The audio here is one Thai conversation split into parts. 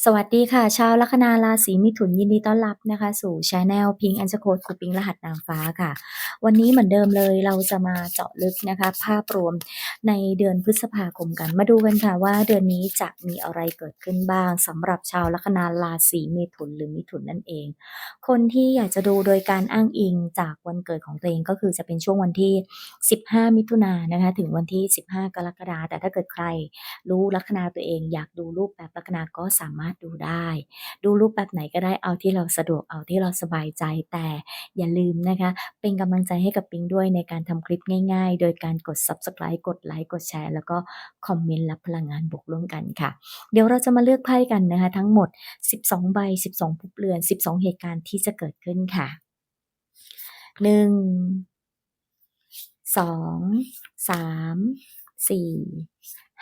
สวัสดีค่ะ ชาวลัคนาราศีมิถุนยินดีต้อนรับนะคะ สู่ช anel Pink and Code ครูปิงรหัสนางฟ้าค่ะ วันนี้เหมือนเดิมเลยเราจะมาเจาะลึกนะคะ ภาพรวมในเดือนพฤษภาคมกัน มาดูกันค่ะว่าเดือนนี้จะมีอะไรเกิดขึ้นบ้างสำหรับชาวลัคนาราศีเมถุนหรือมิถุนนั่นเอง คนที่อยากจะดูโดยการอ้างอิงจากวันเกิดของตัวเองก็คือจะเป็นช่วงวันที่ 15 มิถุนายนนะคะถึงวันที่ 15 กรกฎาคมแต่ถ้าเกิดใครรู้ลัคนาตัวเอง อยากดูรูปแบบลัคนาก็สามารถดูได้ ดูรูปแบบไหนก็ได้เอาที่เราสะดวกเอาที่เราสบายใจแต่อย่าลืมนะคะ เป็นกำลังใจให้กับปิงด้วยในการทำคลิปง่าย ๆ โดยการกด subscribe กดไลค์กดแชร์ แล้วก็คอมเมนต์รับพลังงานบวกร่วมกันค่ะ เดี๋ยวเราจะมาเลือกไพ่กันนะคะ ทั้งหมด 12 ใบ 12ภพเรือน 12 เหตุการณ์ที่จะเกิดขึ้นค่ะ 1 2 3 4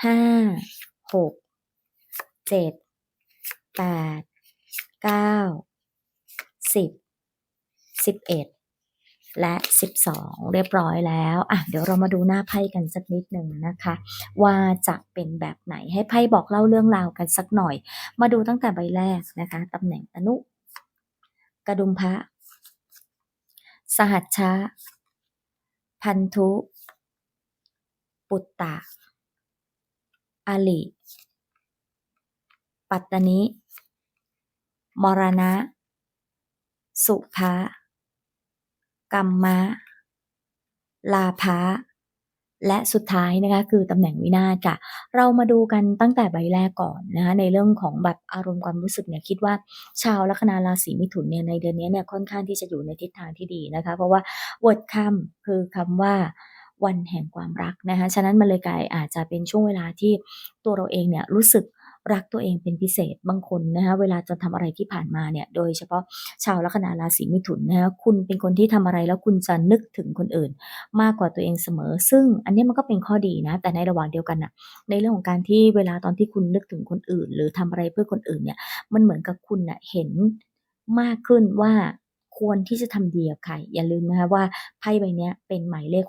5 6 7 แปดเก้าสิบสิบเอ็ดและสิบสองเรียบร้อยแล้วอะเดี๋ยวเรามาดูหน้าไพ่กันสักนิดหนึ่งนะคะ ว่าจะเป็นแบบไหนให้ไพ่บอกเล่าเรื่องราวกันสักหน่อย มาดูตั้งแต่ใบแรกนะคะตำแหน่งตนุ กระดุมพระ สหัชชะ พันธุ ปุตตะอลิ ปัตตนิ มรณะ สุภะกัมมะ ลาภะและสุดท้ายนะคะคือตำแหน่งวินาศค่ะ เรามาดูกันตั้งแต่ใบแรกก่อนนะคะในเรื่องของแบบอารมณ์ความรู้สึกเนี่ยคิดว่าชาวลัคนาราศีมิถุนเนี่ยในเดือนนี้เนี่ยค่อนข้างที่จะอยู่ในทิศทางที่ดีนะคะ เพราะว่า word คำคือคำว่าวันแห่งความรักนะคะ ฉะนั้นมันเลยกลายอาจจะเป็นช่วงเวลาที่ตัวเราเองเนี่ยรู้สึก รักตัวเองเป็นพิเศษบางคนนะคะเวลาจะทำอะไรที่ผ่านมาเนี่ยโดยเฉพาะชาวลัคนาราศีมิถุนนะคะคุณเป็นคนที่ทำอะไรแล้วคุณจะนึกถึงคนอื่น มากกว่าตัวเองเสมอ ซึ่งอันนี้มันก็เป็นข้อดีนะ แต่ในระหว่างเดียวกันน่ะในเรื่องของการที่เวลาตอนที่คุณนึกถึงคนอื่น หรือทำอะไรเพื่อคนอื่นเนี่ยมันเหมือนกับคุณน่ะเห็นมากขึ้นว่าควรที่จะทำดีกับใครอย่าลืมนะคะว่าไพ่ใบนี้เป็นหมายเลข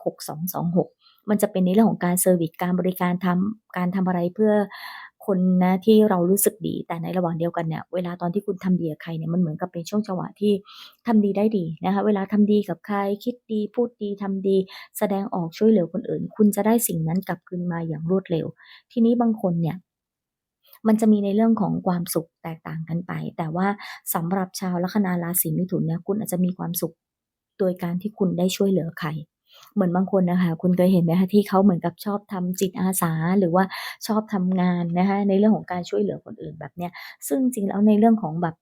6226 มันจะเป็นในเรื่องของการเซอร์วิสการบริการทำการทำอะไรเพื่อ คนนะที่เรารู้สึกดี แต่ในระหว่างเดียวกันเนี่ยเวลาตอนที่คุณทำดีกับใครเนี่ยมันเหมือนกับเป็นช่วงจังหวะที่ทำดีได้ดีนะคะเวลาทำดีกับใครคิดดี พูดดีทำดี แสดงออกช่วยเหลือคนอื่น คุณจะได้สิ่งนั้นกลับคืนมาอย่างรวดเร็ว ทีนี้บางคนเนี่ยมันจะมีในเรื่องของความสุขแตกต่างกันไป แต่ว่าสำหรับชาวลัคนาราศีมิถุนเนี่ยคุณอาจจะมีความสุขโดยการที่คุณได้ช่วยเหลือใคร เหมือนบางคนนะคะคุณเคยเห็นไหมคะที่เขาเหมือนกับชอบทำจิตอาสา หรือว่าชอบทำงานนะคะในเรื่องของการช่วยเหลือคนอื่นแบบเนี้ยซึ่งจริงแล้วในเรื่องของแบบ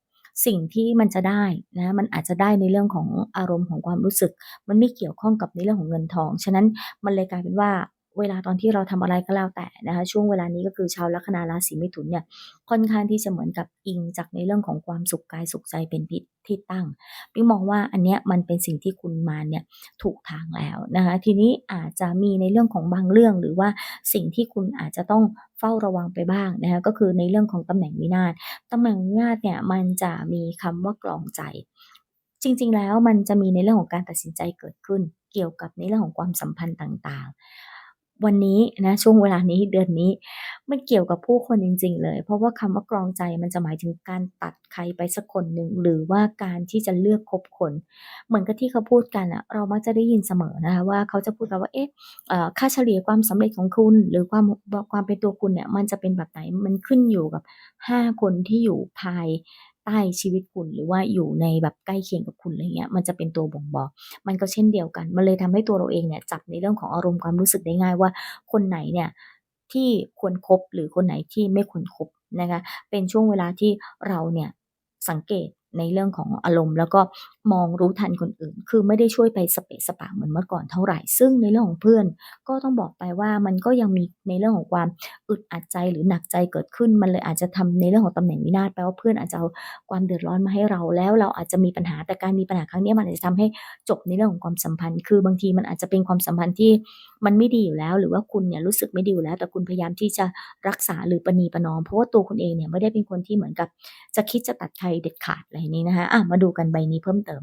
สิ่งที่มันจะได้นะมันอาจจะได้ในเรื่องของอารมณ์ของความรู้สึก มันไม่เกี่ยวข้องกับในเรื่องของเงินทอง ฉะนั้นมันเลยกลายเป็นว่า เวลาตอนที่เราทำอะไรก็แล้วแต่นะคะช่วงเวลานี้ก็คือชาวลัคนาราศีมิถุนเนี่ยค่อนข้างที่จะเหมือนกับอิงจากในเรื่องของความสุขกายสุขใจเป็นพิที่ตั้งพี่มองว่าอันเนี้ยมันเป็นสิ่งที่คุณมาเนี่ยถูกทางแล้วนะคะทีนี้อาจจะมีในเรื่องของบางเรื่องหรือว่าสิ่งที่คุณอาจจะต้องเฝ้าระวังไปบ้างนะคะก็คือในเรื่องของตำแหน่งวินาศตำแหน่งวินาศเนี่ยมันจะมีคำว่ากลองใจ จริง ๆ แล้วมันจะมีในเรื่องของการตัดสินใจเกิดขึ้นเกี่ยวกับในเรื่องของความสัมพันธ์ต่างๆ วันนี้นะช่วงเวลานี้เดือนนี้ มันเกี่ยวกับผู้คนจริง ๆ เลย เพราะว่าคำว่ากรองใจมันจะหมายถึงการตัดใครไปสักคนหนึ่งหรือว่าการที่จะเลือกคบคน เหมือนกับที่เขาพูดกันอะเรามักจะได้ยินเสมอนะคะว่าเขาจะพูดกันว่าเอ๊ะค่าเฉลี่ยความสำเร็จของคุณ หรือความความเป็นตัวคุณเนี่ยมันจะเป็นแบบไหนมันขึ้นอยู่กับ 5 คนที่อยู่ภาย ใต้ชีวิตคุณ หรือว่าอยู่ในแบบใกล้เคียงกับคุณอะไรเงี้ยมันจะเป็นตัวบ่งบอก มันก็เช่นเดียวกัน มันเลยทำให้ตัวเราเองเนี่ยจับในเรื่องของอารมณ์ความรู้สึกได้ง่ายว่า คนไหนเนี่ยที่ควรครบหรือคนไหนที่ไม่ควรครบนะคะเป็นช่วงเวลาที่เราเนี่ยสังเกต ในเรื่องของอารมณ์ แล้วก็มองรู้ทันคนอื่น คือไม่ได้ช่วยไปสเปะสปะเหมือนเมื่อก่อนเท่าไหร่ ซึ่งในเรื่องของเพื่อนก็ต้องบอกไปว่ามันก็ยังมีในเรื่องของความอึดอัดใจหรือหนักใจเกิดขึ้น มันเลยอาจจะทำในเรื่องของตำแหน่งวินาศแปลว่าเพื่อนอาจจะเอาความเดือดร้อนมาให้เราแล้วเราอาจจะมีปัญหาแต่การมีปัญหาครั้งนี้มันอาจจะทำให้จบในเรื่องของความสัมพันธ์ คือบางทีมันอาจจะเป็นความสัมพันธ์ที่มันไม่ดีอยู่แล้ว หรือว่าคุณเนี่ยรู้สึกไม่ดีอยู่แล้ว แต่คุณพยายามที่จะรักษาหรือประนีประนอม เพราะว่าตัวคุณเองเนี่ยไม่ได้เป็นคนที่เหมือนกับจะคิดจะตัดใครเด็ดขาดอะไรนี้นะคะอะมาดูกันใบนี้เพิ่มเติม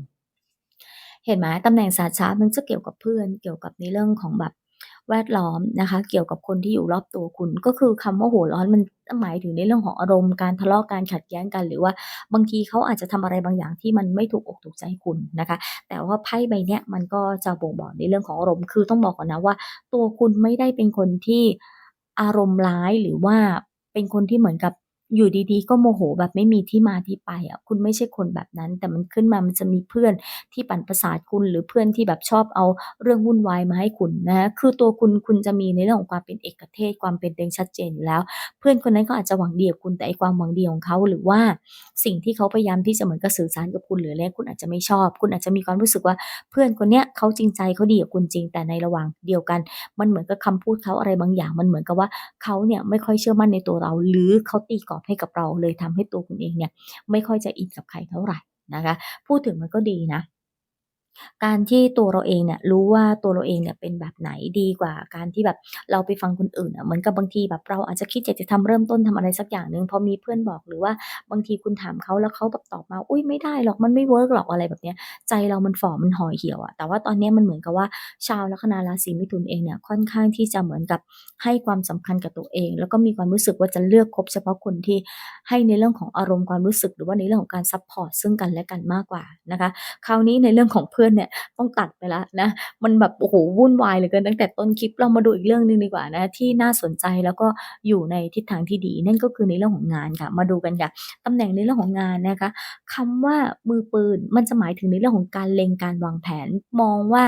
เห็นไหมตำแหน่งศาสตร์ชาร์ตมันจะเกี่ยวกับเพื่อน เกี่ยวกับในเรื่องของแบบ แวดล้อมนะคะ เกี่ยวกับคนที่อยู่รอบตัวคุณ ก็คือคำว่าหัวร้อนมันหมายถึงในเรื่องของอารมณ์การทะเลาะการขัดแย้งกัน หรือว่าบางทีเขาอาจจะทำอะไรบางอย่างที่มันไม่ถูกอกถูกใจคุณนะคะ แต่ว่าไพ่ใบเนี้ยมันก็จะบ่งบอกในเรื่องของอารมณ์คือต้องบอกก่อนนะว่า ตัวคุณไม่ได้เป็นคนที่อารมณ์ร้ายหรือว่าเป็นคนที่เหมือนกับ อยู่ดีๆ ก็โมโหแบบไม่มีที่มาที่ไปอะคุณไม่ใช่คนแบบนั้น แต่มันขึ้นมามันจะมีเพื่อนที่ปั่นประสาทคุณหรือเพื่อนที่แบบชอบเอาเรื่องวุ่นวายมาให้คุณนะคือตัวคุณคุณจะมีในเรื่องของความเป็นเอกเทศความเป็นตัวเองชัดเจนอยู่แล้ว เพื่อนคนนั้นก็อาจจะหวังดีกับคุณแต่ไอ้ความหวังดีของเขาหรือว่าสิ่งที่เขาพยายามที่จะเหมือนกับสื่อสารกับคุณหรืออะไรคุณอาจจะไม่ชอบ คุณอาจจะมีความรู้สึกว่าเพื่อนคนเนี้ยเขาจริงใจเขาดีกับคุณจริง แต่ในระหว่างเดียวกัน มันเหมือนกับคำพูดเขาอะไรบางอย่าง มันเหมือนกับว่าเขาเนี่ยไม่ค่อยเชื่อมั่นในตัวเรา หรือเขาตีกรอบให้กับเราเลยทำให้ตัวคุณเองเนี่ยไม่ค่อยจะอินกับใครเท่าไหร่นะคะ พูดถึงมันก็ดีนะ การที่ตัวเราเองเนี่ยรู้ว่าตัวเราเองเนี่ยเป็นแบบไหนดีกว่าการที่แบบเราไปฟังคนอื่นอะเหมือนกับบางทีแบบเราอาจจะคิดอยากจะทำเริ่มต้นทำอะไรสักอย่างหนึ่งพอมีเพื่อนบอกหรือว่าบางทีคุณถามเขาแล้วเขาแบบตอบมา"อุ๊ยไม่ได้หรอกมันไม่เวิร์กหรอก"อะไรแบบเนี้ยใจเรามันฝ่อมันห่อเหี่ยวอะแต่ว่าตอนเนี้ยมันเหมือนกับว่าชาวลัคนาราศีมิถุนเองเนี่ยค่อนข้างที่จะเหมือนกับให้ความสำคัญกับตัวเอง แล้วก็มีความรู้สึกว่าจะเลือกคบเฉพาะคนที่ให้ในเรื่องของอารมณ์ความรู้สึก หรือว่าในเรื่องของการซัปพอร์ตซึ่งกันและกันมากกว่านะคะคราวนี้ในเรื่องของเพื่อนเนี่ยต้องตัดไปแล้วนะ มันแบบโอ้โหวุ่นวายเหลือเกินตั้งแต่ต้นคลิปเรามาดูอีกเรื่องหนึ่งดีกว่านะที่น่าสนใจแล้วก็อยู่ในทิศทางที่ดี นั่นก็คือในเรื่องของงานค่ะ มาดูกันค่ะตำแหน่งในเรื่องของงานนะคะคำว่ามือปืนมันจะหมายถึงในเรื่องของการเล็งการวางแผน มองว่า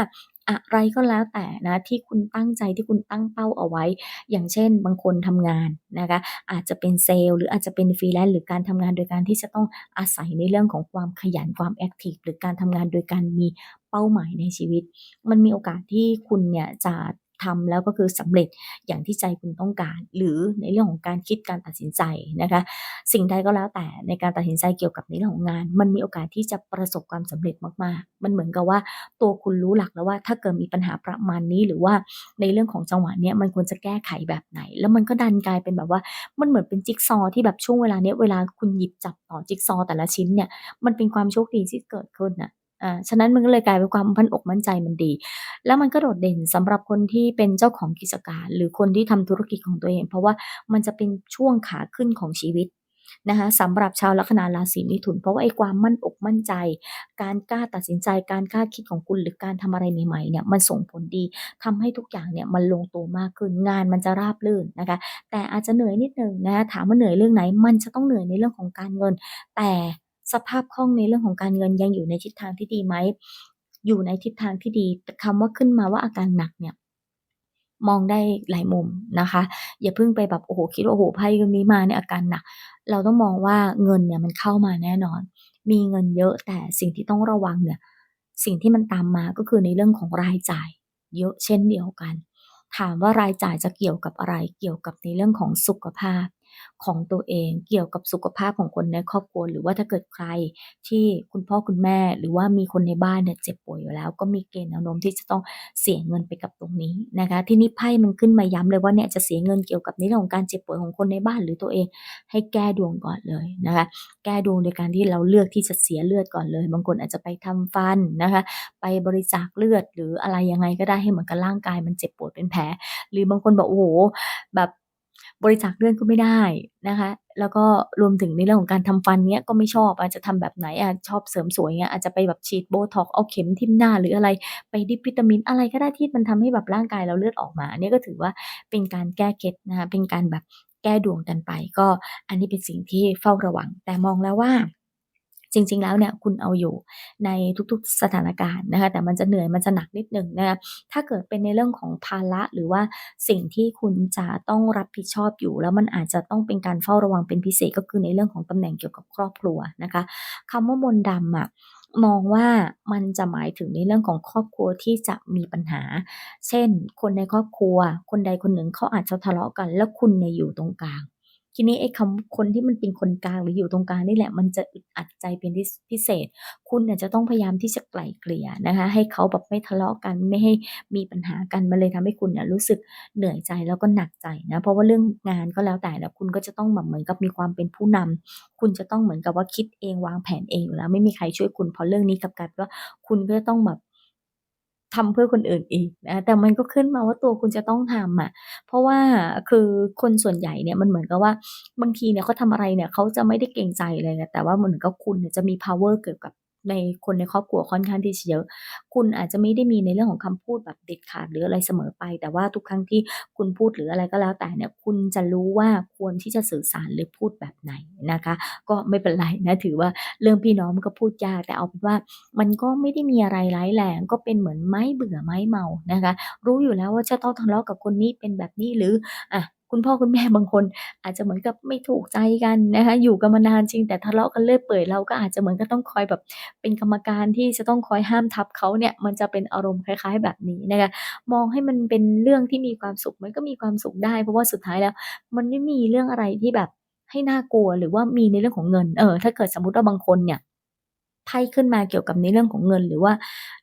อะไรก็แล้วแต่นะที่คุณตั้งใจที่คุณตั้งเป้าเอาไว้ อย่างเช่น บางคนทำงานนะคะอาจจะเป็นเซลล์หรืออาจจะเป็น Freelance หรือการทำงานโดยการที่จะต้องอาศัยในเรื่องของความขยันความแอคทีฟหรือการทำงานโดยการมีเป้าหมายในชีวิต มันมีโอกาสที่คุณเนี่ยจะ ทำแล้วก็คือสำเร็จอย่างที่ใจคุณต้องการ หรือในเรื่องของการคิดการตัดสินใจนะคะ สิ่งใดก็แล้วแต่ในการตัดสินใจเกี่ยวกับในเรื่องของงาน มันมีโอกาสที่จะประสบความสำเร็จมากๆ มันเหมือนกับว่าตัวคุณรู้หลักแล้วว่าถ้าเกิดมีปัญหาประมาณนี้หรือว่าในเรื่องของจังหวะเนี้ยมันควรจะแก้ไขแบบไหน แล้วมันก็ดันกลายเป็นแบบว่ามันเหมือนเป็นจิ๊กซอว์ที่แบบช่วงเวลาเนี้ยเวลาคุณหยิบจับต่อจิ๊กซอว์แต่ละชิ้นเนี่ยมันเป็นความโชคดีที่เกิดขึ้นน่ะ อ่า ฉะนั้นมันก็เลยกลายเป็นความมั่นอกมั่นใจมันดี แล้วมันก็โดดเด่นสำหรับคนที่เป็นเจ้าของกิจการ หรือคนที่ทำธุรกิจของตัวเอง เพราะว่ามันจะเป็นช่วงขาขึ้นของชีวิตนะคะสำหรับชาวลัคนาราศีมิถุน เพราะว่าไอ้ความมั่นอกมั่นใจ การกล้าตัดสินใจ การกล้าคิดของคุณหรือการทำอะไรใหม่ๆเนี่ยมันส่งผลดีทำให้ทุกอย่างเนี่ยมันลงตัวมากขึ้นงานมันจะราบรื่นนะคะ แต่อาจจะเหนื่อยนิดนึงนะคะถามว่าเหนื่อยเรื่องไหน มันจะต้องเหนื่อยในเรื่องของการเงิน แต่ สภาพคล่องในเรื่องของการเงินยังอยู่ในทิศทางที่ดีไหม อยู่ในทิศทางที่ดีแต่คำว่าขึ้นมาว่าอาการหนักเนี่ยมองได้หลายมุมนะคะ อย่าเพิ่งไปแบบโอ้โฮคิดว่าโอ้โฮไพ่ใบนี้มาเนี่ยอาการหนัก เราต้องมองว่าเงินเนี่ยมันเข้ามาแน่นอน มีเงินเยอะแต่สิ่งที่ต้องระวังเนี่ยสิ่งที่มันตามมาก็คือในเรื่องของรายจ่าย เยอะเช่นเดียวกัน ถามว่ารายจ่ายจะเกี่ยวกับอะไรเกี่ยวกับในเรื่องของสุขภาพ ของตัวเองเกี่ยวกับสุขภาพของคนในครอบครัว หรือว่าถ้าเกิดใครที่คุณพ่อคุณแม่ หรือว่ามีคนในบ้านเนี่ยเจ็บป่วยอยู่แล้ว ก็มีเกณฑ์แนวโน้มที่จะต้องเสียเงินไปกับตรงนี้นะคะที่นี้ไพ่มันขึ้นมาย้ำเลยว่าเนี่ยจะเสียเงินเกี่ยวกับในเรื่องของการเจ็บป่วยของคนในบ้านหรือตัวเอง ให้แก้ดวงก่อนเลยนะคะแก้ดวงโดยการที่เราเลือกที่จะเสียเลือดก่อนเลย บางคนอาจจะไปทำฟันนะคะไปบริจาคเลือดหรืออะไรยังไงก็ได้ให้เหมือนกับร่างกายมันเจ็บปวดเป็นแผล หรือบางคนบอกโอ้โฮแบบ บริจาคเลือดก็ไม่ได้นะคะ แล้วก็รวมถึงในเรื่องของการทำฟันเนี้ยก็ไม่ชอบอาจจะทำแบบไหนอะชอบเสริมสวยเงี้ยอาจจะไปแบบฉีดโบท็อกเอาเข็มทิ่มหน้าหรืออะไรไปดิบวิตามินอะไรก็ได้ที่มันทำให้แบบร่างกายเราเลือดออกมาเนนี้ก็ถือว่าเป็นการแก้เคล็ดนะคะเป็นการแบบแก้ดวงกันไป ก็อันนี้เป็นสิ่งที่เฝ้าระวัง แต่มองแล้วว่า จริง ๆ แล้วเนี่ยคุณเอาอยู่ในทุกๆสถานการณ์นะคะแต่มันจะเหนื่อยมันจะหนักนิดหนึ่งนะคะถ้าเกิดเป็นในเรื่องของภาระหรือว่าสิ่งที่คุณจะต้องรับผิดชอบอยู่ แล้วมันอาจจะต้องเป็นการเฝ้าระวังเป็นพิเศษก็คือในเรื่องของตำแหน่งเกี่ยวกับครอบครัวนะคะคำว่ามนดำอะมองว่ามันจะหมายถึงในเรื่องของครอบครัวที่จะมีปัญหา เช่น คนในครอบครัว คนใดคนหนึ่งเขาอาจจะทะเลาะกัน แล้วคุณเนี่ยอยู่ตรงกลาง ทีนี้ไอ้คำคนที่มันเป็นคนกลางหรืออยู่ตรงกลางนี่แหละ มันจะอึดอัดใจเป็นพิเศษ คุณเนี่ยจะต้องพยายามที่จะไกล่เกลี่ยนะคะ ให้เขาแบบไม่ทะเลาะกันไม่ให้มีปัญหากันมันเลยทำให้คุณเนี่ยรู้สึกเหนื่อยใจแล้วก็หนักใจนะเพราะว่าเรื่องงานก็แล้วแต่แหละคุณก็จะต้องแบบเหมือนกับมีความเป็นผู้นำคุณจะต้องเหมือนกับว่าคิดเองวางแผนเองอยู่แล้วไม่มีใครช่วยคุณพอเรื่องนี้กับกายเป็นว่าคุณก็จะต้องแบบ ทำเพื่อคนอื่นอีกนะแต่มันก็ขึ้นมาว่าตัวคุณจะต้องทำอะเพราะว่าคือคนส่วนใหญ่เนี่ยมันเหมือนกับว่าบางทีเนี่ยเขาทำอะไรเนี่ยเขาจะไม่ได้เกรงใจเลยอะแต่ว่าเหมือนกับคุณเนี่ยจะมี power เกี่ยวกับ ในคนในครอบครัวค่อนข้างที่จะเยอะ คุณอาจจะไม่ได้มีในเรื่องของคำพูดแบบเด็ดขาดหรืออะไรเสมอไป แต่ว่าทุกครั้งที่คุณพูดหรืออะไรก็แล้วแต่เนี่ย คุณจะรู้ว่าควรที่จะสื่อสารหรือพูดแบบไหนนะคะ ก็ไม่เป็นไรนะ ถือว่าเรื่องพี่น้องมันก็พูดยาก แต่เอาเป็นว่ามันก็ไม่ได้มีอะไรร้ายแรง ก็เป็นเหมือนไม้เบื่อไม้เมานะคะ รู้อยู่แล้วว่าจะต้องทะเลาะกับคนนี้เป็นแบบนี้หรืออะ คุณพ่อคุณแม่บางคน อาจจะเหมือนกับไม่ถูกใจกันนะคะอยู่กันมานานจริงแต่ทะเลาะกันเรื่อยเปื่อยเราก็อาจจะเหมือนกับต้องคอยแบบเป็นกรรมการที่จะต้องคอยห้ามทับเขาเนี่ยมันจะเป็นอารมณ์คล้าย ๆ แบบนี้นะคะมองให้มันเป็นเรื่องที่มีความสุขมันก็มีความสุขได้ เพราะว่าสุดท้ายแล้ว มันไม่มีเรื่องอะไรที่แบบให้น่ากลัวหรือว่ามีในเรื่องของเงินเออถ้าเกิดสมมติว่าบางคนเนี่ยไพ่ขึ้นมาเกี่ยวกับในเรื่องของเงิน หรือว่า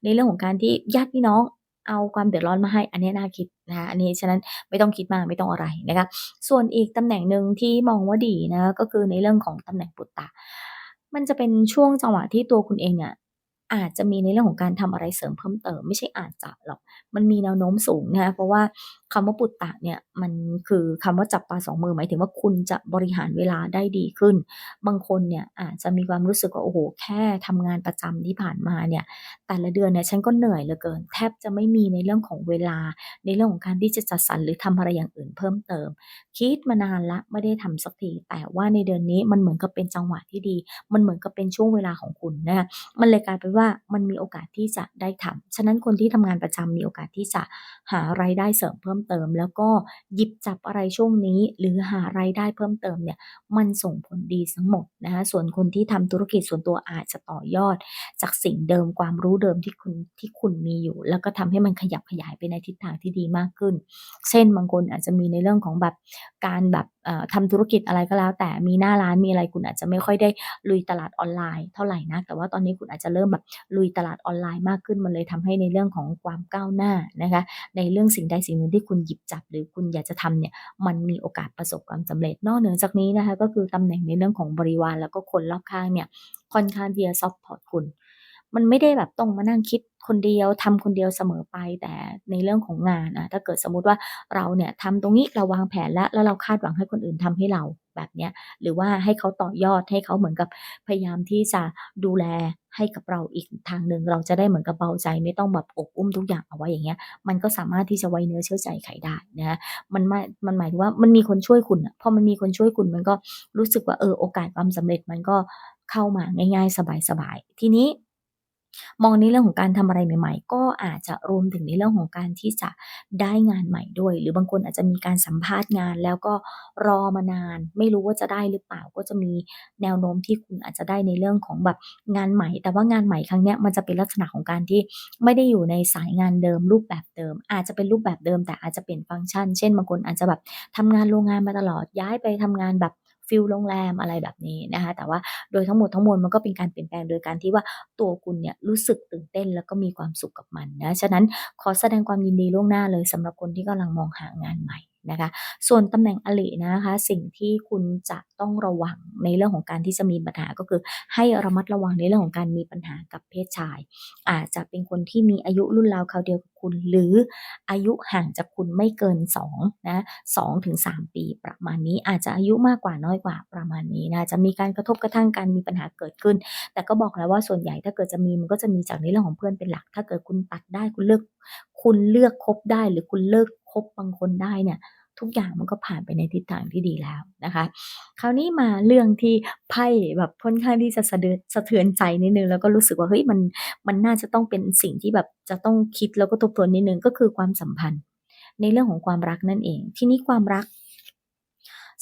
ในเรื่องของการที่ญาติพี่น้อง เอาความเดือดร้อนมาให้ อันนี้น่าคิดนะคะอันนี้ฉะนั้นไม่ต้องคิดมากไม่ต้องอะไรนะคะส่วนอีกตำแหน่งหนึ่งที่มองว่าดีนะก็คือในเรื่องของตำแหน่งปุตตะ มันจะเป็นช่วงจังหวะที่ตัวคุณเองอะอาจจะมีในเรื่องของการทำอะไรเสริมเพิ่มเติม ไม่ใช่อาจจะหรอก มันมีแนวโน้มสูงนะคะเพราะว่า คำว่าปุตตะเนี่ยมันคือคำว่าจับปลาสองมือ หมายถึงว่าคุณจะบริหารเวลาได้ดีขึ้น บางคนเนี่ยอาจจะมีความรู้สึกว่าโอ้โฮแค่ทำงานประจำที่ผ่านมาเนี่ยแต่ละเดือนเนี่ยฉันก็เหนื่อยเหลือเกิน แทบจะไม่มีในเรื่องของเวลา ในเรื่องของการที่จะจัดสรรหรือทำอะไรอย่างอื่นเพิ่มเติม คิดมานานล้วไม่ได้ทำสักทีแต่ว่าในเดือนนี้มันเหมือนกับเป็นจังหวะที่ดี มันเหมือนกับเป็นช่วงเวลาของคุณนะคะมันเลยกลายเป็นว่ามันมีโอกาสที่จะได้ทำฉะนั้นคนที่ทำงานประจำมีโอกาสที่จะหารายได้เสริมเพิ่มเติม แล้วก็หยิบจับอะไรช่วงนี้ หรือหารายได้เพิ่มเติมเนี่ยมันส่งผลดีทั้งหมดนะคะส่วนคนที่ทำธุรกิจส่วนตัวอาจจะต่อยอด จากสิ่งเดิมความรู้เดิมที่คุณที่คุณมีอยู่ แล้วก็ทำให้มันขยับขยายไปในทิศทางที่ดีมากขึ้น เช่นบางคนอาจจะมีในเรื่องของแบบการแบบ ทำธุรกิจอะไรก็แล้ว แต่มีหน้าร้านมีอะไรคุณอาจจะไม่ค่อยได้ลุยตลาดออนไลน์เท่าไหร่นักแต่ว่าตอนนี้คุณอาจจะเริ่มแบบลุยตลาดออนไลน์มากขึ้นมันเลยทำให้ในเรื่องของความก้าวหน้านะคะในเรื่องสิ่งใดสิ่งหนึ่งที่คุณหยิบจับ หรือคุณอยากจะทำเนี่ยมันมีโอกาสประสบความสำเร็จ นอกเหนือจากนี้นะคะก็คือตำแหน่งในเรื่องของบริวารแล้วก็คนรอบข้างเนี่ยค่อนข้างที่จะซัปพอร์ตคุณ มันไม่ได้แบบต้องมานั่งคิดคนเดียวทำคนเดียวเสมอไปแต่ในเรื่องของงานอะถ้าเกิดสมมุติว่าเราเนี่ยทำตรงนี้เราวางแผนแล้วแล้วเราคาดหวังให้คนอื่นทำให้เราแบบเนี้ยหรือว่าให้เขาต่อยอดให้เขาเหมือนกับพยายามที่จะดูแลให้กับเราอีกทางหนึ่งเราจะได้เหมือนกับเบาใจไม่ต้องแบบอบอุ้มทุกอย่างเอาไว้อย่างเงี้ย มันก็สามารถที่จะไว้เนื้อเชื่อใจใครได้นะมันมันหมายถึงว่ามันมีคนช่วยคุณอะพอมันมีคนช่วยคุณมันก็รู้สึกว่าเออโอกาสความสำเร็จมันก็เข้ามาง่าย ๆ สบายๆทีนี้ มองในเรื่องของการทำอะไรใหม่ ๆ ก็อาจจะรวมถึงในเรื่องของการที่จะได้งานใหม่ด้วย หรือบางคนอาจจะมีการสัมภาษณ์งาน แล้วก็รอมานาน ไม่รู้ว่าจะได้หรือเปล่า ก็จะมีแนวโน้มที่คุณอาจจะได้ในเรื่องของแบบงานใหม่ แต่ว่างานใหม่ครั้งเนี้ยมันจะเป็นลักษณะของการที่ไม่ได้อยู่ในสายงานเดิม รูปแบบเดิม อาจจะเป็นรูปแบบเดิม แต่อาจจะเปลี่ยนฟังก์ชัน เช่นบางคนอาจจะแบบทำงานโรงงานมาตลอดย้ายไปทำงานแบบ ฟิลโรงแรมอะไรแบบนี้นะคะ แต่ว่าโดยทั้งหมดทั้งมวลมันก็เป็นการเปลี่ยนแปลงโดยการที่ว่าตัวคุณเนี่ยรู้สึกตื่นเต้นแล้วก็มีความสุขกับมันนะ ฉะนั้นขอแสดงความยินดีล่วงหน้าเลยสำหรับคนที่กำลังมองหางานใหม่ นะคะ ส่วนตำแหน่งอรินะคะ สิ่งที่คุณจะต้องระวังในเรื่องของการที่จะมีปัญหาก็คือ ให้ระมัดระวังในเรื่องของการมีปัญหากับเพศชาย อาจจะเป็นคนที่มีอายุรุ่นราวคราวเดียวกับคุณ หรืออายุห่างจากคุณไม่เกิน2นะ2-3ปีประมาณนี้ อาจจะอายุมากกว่าน้อยกว่าประมาณนี้นะจะมีการกระทบกระทั่งกันมีปัญหาเกิดขึ้น แต่ก็บอกแล้วว่าส่วนใหญ่ถ้าเกิดจะมีมันก็จะมีจากในเรื่องของเพื่อนเป็นหลัก ถ้าเกิดคุณตัดได้คุณเลือก คุณเลือกคบได้หรือคุณเลิกคบบางคนได้เนี่ย ทุกอย่างมันก็ผ่านไปในทิศทางที่ดีแล้วนะคะ คราวนี้มาเรื่องที่ไพ่แบบค่อนข้างที่จะสะเดือนสะเทือนใจนิดนึงแล้วก็รู้สึกว่าเฮ้ยมันมันน่าจะต้องเป็นสิ่งที่แบบจะต้องคิดแล้วก็ทบทวนนิดนึงก็คือความสัมพันธ์ ในเรื่องของความรักนั่นเอง ทีนี้ความรัก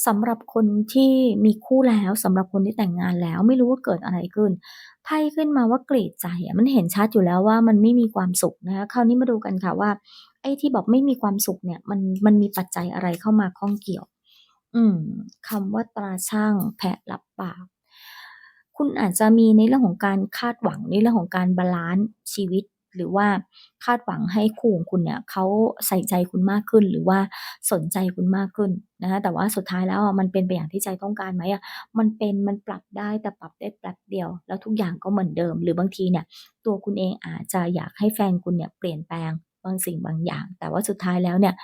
สำหรับคนที่มีคู่แล้วสำหรับคนที่แต่งงานแล้วไม่รู้ว่าเกิดอะไรขึ้นไพ่ขึ้นมาว่ากรีดใจมันเห็นชัดอยู่แล้วว่ามันไม่มีความสุขนะคะคราวนี้มาดูกันค่ะว่า ไอ้ที่บอกไม่มีความสุขเนี่ย มันมันมีปัจจัยอะไรเข้ามาข้องเกี่ยว อืมคำว่าตราชั่งแพะรับปาก คุณอาจจะมีในเรื่องของการคาดหวังในเรื่องของการบาลันซ์ชีวิตหรือว่าคาดหวังให้คู่ของคุณเนี่ยเขาใส่ใจคุณมากขึ้น หรือว่าสนใจคุณมากขึ้นนะคะแต่ว่าสุดท้ายแล้วอะมันเป็นไปอย่างที่ใจต้องการไหมอะมันเป็นมันปรับได้แต่ปรับได้แป๊บเดียว แล้วทุกอย่างก็เหมือนเดิม หรือบางทีเนี่ยตัวคุณเองอาจจะอยากให้แฟนคุณเนี่ยเปลี่ยนแปลง บางสิ่งบางอย่าง แต่ว่าสุดท้ายแล้วเนี่ย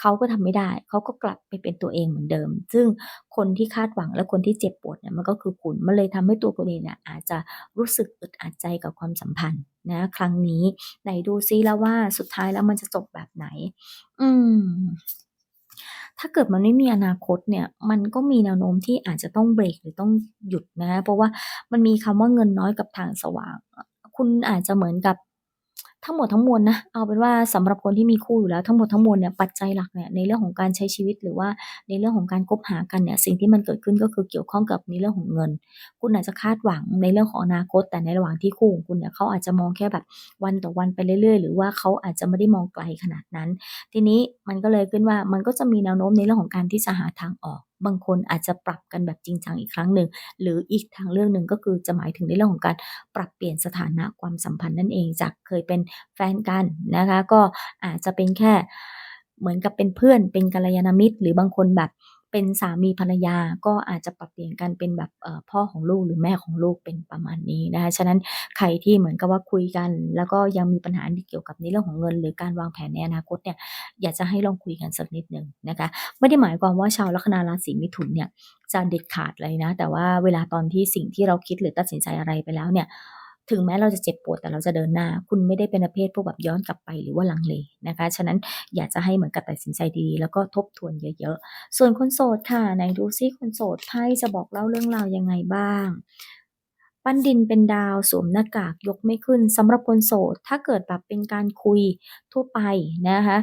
เขาก็ทำไม่ได้ เขาก็กลับไปเป็นตัวเองเหมือนเดิม ซึ่งคนที่คาดหวังและคนที่เจ็บปวดเนี่ยมันก็คือคุณมันเลยทำให้ตัวคุณเองเนี่ยอาจจะรู้สึกอึดอัดใจกับความสัมพันธ์นะครั้งนี้ไหนดูซิแล้วว่าสุดท้ายแล้วมันจะจบแบบไหน อืม ถ้าเกิดมันไม่มีอนาคตเนี่ย มันก็มีแนวโน้มที่อาจจะต้องเบรกหรือต้องหยุดนะคะเพราะว่ามันมีคำว่าเงินน้อยกับทางสว่าง คุณอาจจะเหมือนกับ ทั้งหมดทั้งมวลนะเอาเป็นว่าสำหรับคนที่มีคู่อยู่แล้วทั้งหมดทั้งมวลเนี่ยปัจจัยหลักเนี่ยในเรื่องของการใช้ชีวิตหรือว่าในเรื่องของการคบหากันเนี่ยสิ่งที่มันเกิดขึ้นก็คือเกี่ยวข้องกับในเรื่องของเงิน คุณอาจจะคาดหวังในเรื่องของอนาคต แต่ในระหว่างที่คู่ของคุณเนี่ยเขาอาจจะมองแค่แบบวันต่อวันไปเรื่อย ๆ หรือว่าเขาอาจจะไม่ได้มองไกลขนาดนั้น ทีนี้มันก็เลยขึ้นว่ามันก็จะมีแนวโน้มในเรื่องของการที่จะหาทางออก บางคนอาจจะปรับกันแบบจริงจังอีกครั้งหนึ่ง หรืออีกทางเรื่องหนึ่งก็คือจะหมายถึงในเรื่องของการปรับเปลี่ยนสถานะความสัมพันธ์นั่นเองจากเคยเป็นแฟนกันนะคะ ก็อาจจะเป็นแค่เหมือนกับเป็นเพื่อนเป็นกัลยาณมิตร หรือบางคนแบบ เป็นสามีภรรยาก็อาจจะปรับเปลี่ยนกันเป็นแบบพ่อของลูกหรือแม่ของลูกเป็นประมาณนี้นะคะฉะนั้นใครที่เหมือนกับว่าคุยกัน แล้วก็ยังมีปัญหาเกี่ยวกับในเรื่องของเงิน หรือการวางแผนในอนาคตเนี่ยอยากจะให้ลองคุยกันสักนิดหนึ่งนะคะไม่ได้หมายความว่าชาวลัคนาราศีมิถุนเนี่ยจะเด็ดขาดเลยนะ แต่ว่าเวลาตอนที่สิ่งที่เราคิดหรือตัดสินใจอะไรไปแล้วเนี่ย ถึงแม้เราจะเจ็บปวดแต่เราจะเดินหน้า คุณไม่ได้เป็นประเภทพวกแบบย้อนกลับไปหรือว่าลังเลนะคะ ฉะนั้นอยากจะให้เหมือนกับตัดสินใจดีแล้วก็ทบทวนเยอะๆ ส่วนคนโสดค่ะไหนดูซิคนโสดไพ่จะบอกเล่าเรื่องราวยังไงบ้างปั้นดินเป็นดาวสวมหน้ากากยกไม่ขึ้นสำหรับคนโสด ถ้าเกิดแบบเป็นการคุยทั่วไปนะคะ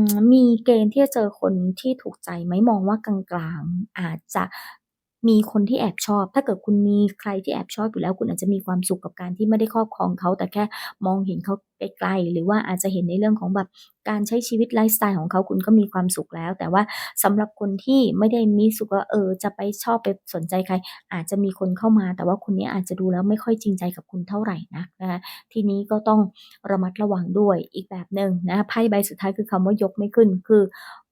มมีเกณฑ์ที่จะเจอคนที่ถูกใจไหมมองว่ากลางๆ อาจจะ มีคนที่แอบชอบ ถ้าเกิดคุณมีใครที่แอบชอบอยู่แล้ว คุณอาจจะมีความสุขกับการที่ไม่ได้ครอบครองเขาแต่แค่มองเห็นเขาไกลๆหรือว่าอาจจะเห็นในเรื่องของแบบการใช้ชีวิตไลฟ์สไตล์ของเขาคุณก็มีความสุขแล้ว แต่ว่าสำหรับคนที่ไม่ได้มีสุขว่าเออจะไปชอบไปสนใจใคร อาจจะมีคนเข้ามา แต่ว่าคนนี้อาจจะดูแล้วไม่ค่อยจริงใจกับคุณเท่าไหรนักนะคะทีนี้ก็ต้องระมัดระวังด้วยอีกแบบหนึ่งนะคะไพ่ใบสุดท้ายคือคำว่ายกไม่ขึ้นคือ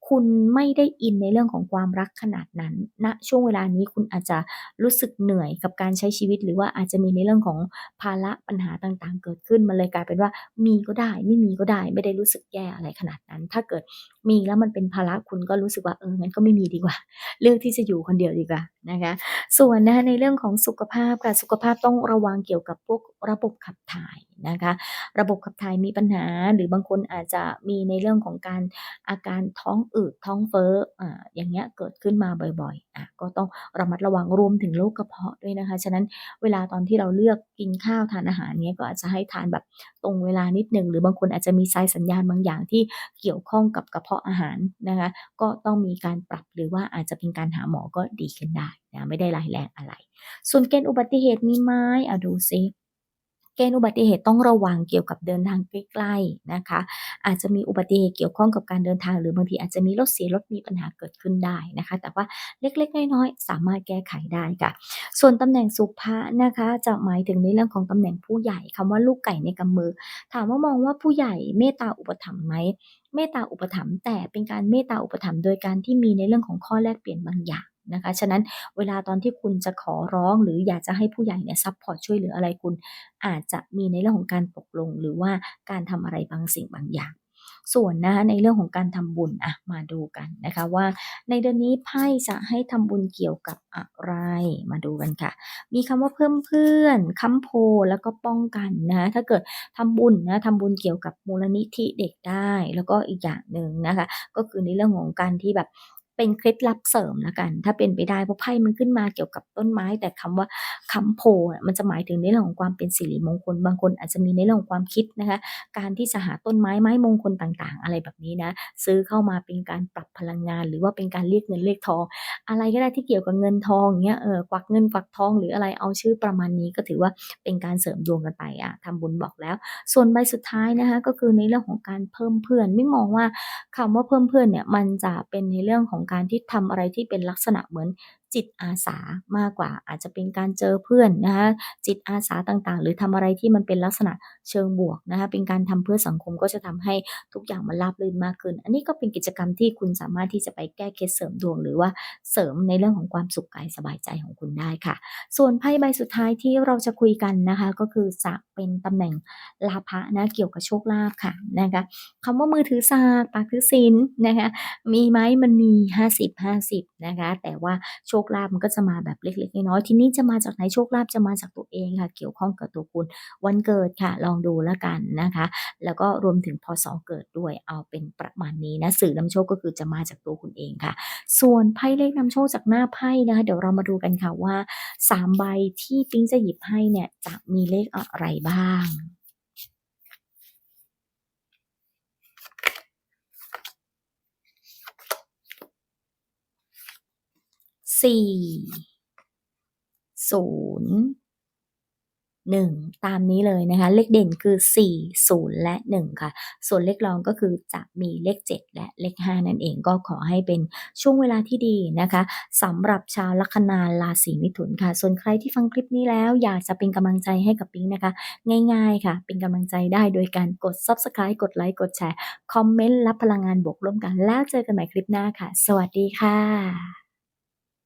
คุณไม่ได้อินในเรื่องของความรักขนาดนั้นณช่วงเวลานี้คุณอาจจะรู้สึกเหนื่อยกับการใช้ชีวิต หรือว่าอาจจะมีในเรื่องของภาระปัญหาต่างๆ เกิดขึ้นมันเลยกลายเป็นว่ามีก็ได้ ไม่มีก็ได้ ไม่ได้รู้สึกแย่อะไรขนาดนั้น ถ้าเกิดมีแล้วมันเป็นภาระคุณก็รู้สึกว่าเอองั้นก็ไม่มีดีกว่า เลือกที่จะอยู่คนเดียวดีกว่านะคะส่วนนะคะในเรื่องของสุขภาพค่ะสุขภาพต้องระวังเกี่ยวกับพวกระบบขับถ่าย นะคะ ระบบขับถ่ายมีปัญหาหรือบางคนอาจจะมีในเรื่องของการอาการท้องอืดท้องเฟ้ออ่าอย่างเงี้ยเกิดขึ้นมาบ่อยๆอ่าก็ต้องระมัดระวังรวมถึงโรคกระเพาะด้วยนะคะ ฉะนั้นเวลาตอนที่เราเลือกกินข้าวทานอาหารเงี้ยก็อาจจะให้ทานแบบตรงเวลานิดหนึ่งหรือบางคนอาจจะมีไซน์สัญญาณบางอย่างที่เกี่ยวข้องกับกระเพาะอาหารนะคะก็ต้องมีการปรับหรือว่าอาจจะเป็นการหาหมอก็ดีขึ้นได้นะไม่ได้ร้ายแรงอะไร ส่วนเกณฑ์อุบัติเหตุมีไหมอ่าดูซิ เกณฑ์อุบัติเหตุต้องระวังเกี่ยวกับเดินทางใกล้ๆนะคะ อาจจะมีอุบัติเหตุเกี่ยวข้องกับการเดินทาง หรือบางทีอาจจะมีรถเสียรถมีปัญหาเกิดขึ้นได้นะคะ แต่ว่าเล็กๆน้อยๆสามารถแก้ไขได้ค่ะ ส่วนตำแหน่งสุภะนะคะจะหมายถึงในเรื่องของตำแหน่งผู้ใหญ่คำว่าลูกไก่ในกำมือ ถามว่ามองว่าผู้ใหญ่เมตตาอุปถัมภ์ไหมเมตตาอุปถัมภ์แต่เป็นการเมตตาอุปถัมภ์โดยการที่มีในเรื่องของข้อแลกเปลี่ยนบางอย่าง นะคะ ฉะนั้นเวลาตอนที่คุณจะขอร้อง หรืออยากจะให้ผู้ใหญ่เนี่ยซัปพอร์ตช่วยเหลืออะไรคุณ อาจจะมีในเรื่องของการตกลง หรือว่าการทำอะไรบางสิ่งบางอย่าง ส่วนนะคะในเรื่องของการทำบุญอะมาดูกันนะคะว่าในเดือนนี้ไพ่จะให้ทำบุญเกี่ยวกับอะไร มาดูกันค่ะ มีคำว่าเพิ่มเพื่อนค้ำโพแล้วก็ป้องกันนะคะถ้าเกิดทำบุญนะทำบุญเกี่ยวกับมูลนิธิเด็กได้ แล้วก็อีกอย่างหนึ่งนะคะ ก็คือในเรื่องของการที่แบบ เป็นเคล็ดลับเสริมแล้วกัน ถ้าเป็นไปได้เพราะไพ่มันขึ้นมาเกี่ยวกับต้นไม้ แต่คำว่าค้ำโพมันจะหมายถึงในเรื่องของความเป็นสิริมงคล บางคนอาจจะมีในเรื่องของความคิดนะคะ การที่จะหาต้นไม้ไม้มงคลต่างๆ อะไรแบบนี้นะ ซื้อเข้ามาเป็นการปรับพลังงาน หรือว่าเป็นการเรียกเงินเรียกทอง อะไรก็ได้ที่เกี่ยวกับเงินทองเงี้ยเออกวักเงินกวักทองหรืออะไรเอาชื่อประมาณนี้ก็ถือว่าเป็นการเสริมดวงกันไปอะทำบุญบอกแล้ว ส่วนใบสุดท้ายนะคะก็คือในเรื่องของการเพิ่มเพื่อน ไม่มองว่าคำว่าเพิ่มเพื่อนเนี่ยมันจะเป็นในเรื่องของการที่ทำอะไรที่เป็นลักษณะเหมือน จิตอาสามากกว่า อาจจะเป็นการเจอเพื่อนนะคะจิตอาสาต่างๆ หรือทำอะไรที่มันเป็นลักษณะเชิงบวกนะคะเป็นการทำเพื่อสังคมก็จะทำให้ทุกอย่างมันราบรื่นมากขึ้น อันนี้ก็เป็นกิจกรรมที่คุณสามารถที่จะไปแก้เคล็ดเสริมดวง หรือว่าเสริมในเรื่องของความสุขกายสบายใจของคุณได้ค่ะ ส่วนไพ่ใบสุดท้ายที่เราจะคุยกันนะคะก็คือจะเป็นตำแหน่งลาภะนะเกี่ยวกับโชคลาภค่ะนะคะคำว่ามือถือศาสตร์ปากถือศีลนะคะมีไหมมันมี 50-50นะคะแต่ว่าโชคลาภมันก็จะมาแบบเล็กๆน้อยๆทีนี้จะมาจากไหนโชคลาภจะมาจากตัวเองค่ะ เกี่ยวข้องกับตัวคุณ วันเกิดค่ะ ลองดูแล้วกันนะคะ แล้วก็รวมถึงพศเกิดด้วยเอาเป็นประมาณนี้นะสื่อนำโชคก็คือจะมาจากตัวคุณเองค่ะ ส่วนไพ่เลขนำโชคจากหน้าไพ่นะคะเดี๋ยวเรามาดูกันค่ะว่า3ใบที่ปิ๊งจะหยิบให้เนี่ยจะมีเลขอะไรบ้าง สี่ศูนย์หนึ่งตามนี้เลยนะคะ เลขเด่นคือ4 0และ1ค่ะ ส่วนเลขรองก็คือจะมีเลข7และเลข5นั่นเองก็ขอให้เป็นช่วงเวลาที่ดีนะคะสำหรับชาวลัคนาราศีมิถุนค่ะ ส่วนใครที่ฟังคลิปนี้แล้ว อยากจะเป็นกำลังใจให้กับปิ๊งนะคะ ง่ายๆค่ะ เป็นกำลังใจได้โดยการกด Subscribe กดไลค์กดแชร์คอมเมนต์รับพลังงานบวกร่วมกัน แล้วเจอกันใหม่คลิปหน้าค่ะ สวัสดีค่ะ